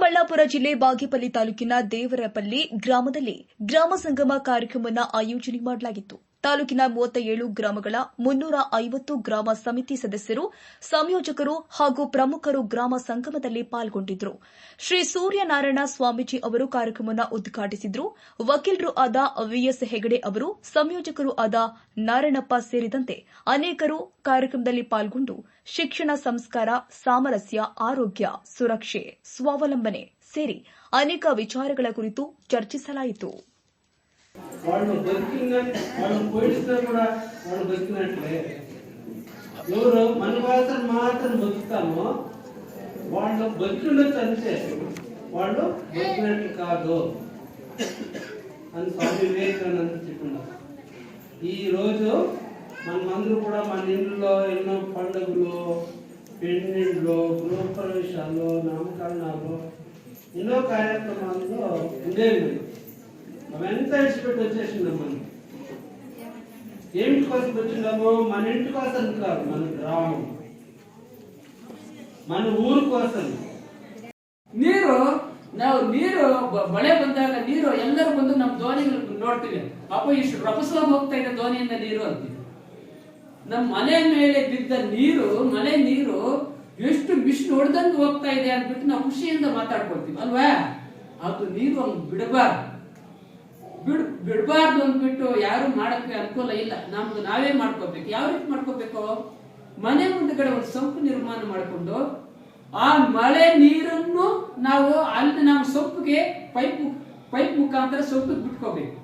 ಚಿಕ್ಕಬಳ್ಳಾಪುರ ಜಿಲ್ಲೆ ಬಾಗೇಪಲ್ಲಿ ತಾಲೂಕಿನ ದೇವರಪಲ್ಲಿ ಗ್ರಾಮದಲ್ಲಿ ಗ್ರಾಮ ಸಂಗಮ ಕಾರ್ಯಕ್ರಮವನ್ನು ಆಯೋಜನೆ ಮಾಡಲಾಗಿತ್ತು. ತಾಲೂಕಿನ ಮೂವತ್ತ ಏಳು ಗ್ರಾಮಗಳ ಮುನ್ನೂರ ಐವತ್ತು ಗ್ರಾಮ ಸಮಿತಿ ಸದಸ್ಯರು, ಸಂಯೋಜಕರು ಹಾಗೂ ಪ್ರಮುಖರು ಗ್ರಾಮ ಸಂಗಮದಲ್ಲಿ ಪಾಲ್ಗೊಂಡಿದ್ದರು. ಶ್ರೀ ಸೂರ್ಯನಾರಾಯಣ ಸ್ವಾಮೀಜಿ ಅವರು ಕಾರ್ಯಕ್ರಮವನ್ನು ಉದ್ಘಾಟಿಸಿದ್ರು. ವಕೀಲರು ಆದ ವಿಎಸ್ ಹೆಗಡೆ ಅವರು, ಸಂಯೋಜಕರು ಆದ ನಾರಾಯಣಪ್ಪ ಸೇರಿದಂತೆ ಅನೇಕರು ಕಾರ್ಯಕ್ರಮದಲ್ಲಿ ಪಾಲ್ಗೊಂಡು ಶಿಕ್ಷಣ ಸಂಸ್ಕಾರ, ಸಾಮರಸ್ಯ, ಆರೋಗ್ಯ, ಸುರಕ್ಷೆ, ಸ್ವಾವಲಂಬನೆ ಸೇರಿ ಅನೇಕ ವಿಚಾರಗಳ ಕುರಿತು ಚರ್ಚಿಸಲಾಯಿತು. వాళ్ళు బతికిన వాళ్ళు పోయిస్తే కూడా వాళ్ళు బతికినట్లే. ఎవరు మన వాళ్ళతో మాత్రం బతుకుతామో వాళ్ళు బతికిండొచ్చు అంతే. వాళ్ళు బతికినట్లు కాదు. అని స్వామి వివేకానంద చెప్తున్నారు ఈరోజు మనమందరూ కూడా మన ఇంట్లో ఎన్నో పండుగలు పెళ్ళిళ్ళు గృహ ప్రవేశాలు నామకరణాలు ఎన్నో కార్యక్రమాల్లో ఉండేవి. మనం ఎంత ఇష్టపెట్టి వచ్చేసినాం మనం ఏమిటి కోసం వచ్చినామో మన ఇంటి కోసం కాదు మన గ్రామం మన ఊరు కోసం ನೀರು ನಾವು ನೀರು ಬ- ಮಳೆ ಬಂದಾಗ ನೀರು ಎಲ್ಲರೂ ಬಂದು ನಮ್ಮ ದೋಣಿಗಳು ನೋಡ್ತೀವಿ ಅಪ್ಪ ಇಷ್ಟು ರಭಸವಾಗಿ ಹೋಗ್ತಾ ಇದೆ ದೋಣಿಯಿಂದ ನೀರು ಅಂತೀವಿ ನಮ್ಮ ಮನೆ ಮೇಲೆ ಬಿದ್ದ ನೀರು ಮಳೆ ನೀರು ಎಷ್ಟು ಬಿಸಿಲು ಹೊಡೆದಂಗೆ ಹೋಗ್ತಾ ಇದೆ ಅಂದ್ಬಿಟ್ಟು ನಾವು ಖುಷಿಯಿಂದ ಮಾತಾಡ್ಕೊಳ್ತೀವಿ ಅಲ್ವಾ ಅದು ನೀರು ಹಂಗ್ ಬಿಡಬಾರ್ದು ಬಿಡ್ ಬಿಡಬಾರ್ದು ಅಂದ್ಬಿಟ್ಟು ಯಾರು ಮಾಡಕ್ಕೆ ಅನುಕೂಲ ಇಲ್ಲ. ನಮ್ದು ನಾವೇ ಮಾಡ್ಕೋಬೇಕು. ಯಾವ ರೀತಿ ಮಾಡ್ಕೋಬೇಕು? ಮನೆ ಮುಂದಗಡೆ ಒಂದು ಸೊಪ್ಪು ನಿರ್ಮಾಣ ಮಾಡಿಕೊಂಡು ಆ ಮಳೆ ನೀರನ್ನು ನಾವು ಅಲ್ಲಿ ನಮ್ಮ ಸೊಪ್ಪಿಗೆ ಪೈಪ್ ಪೈಪ್ ಮುಖಾಂತರ ಸೊಪ್ಪಿಗೆ ಬಿಟ್ಕೋಬೇಕು.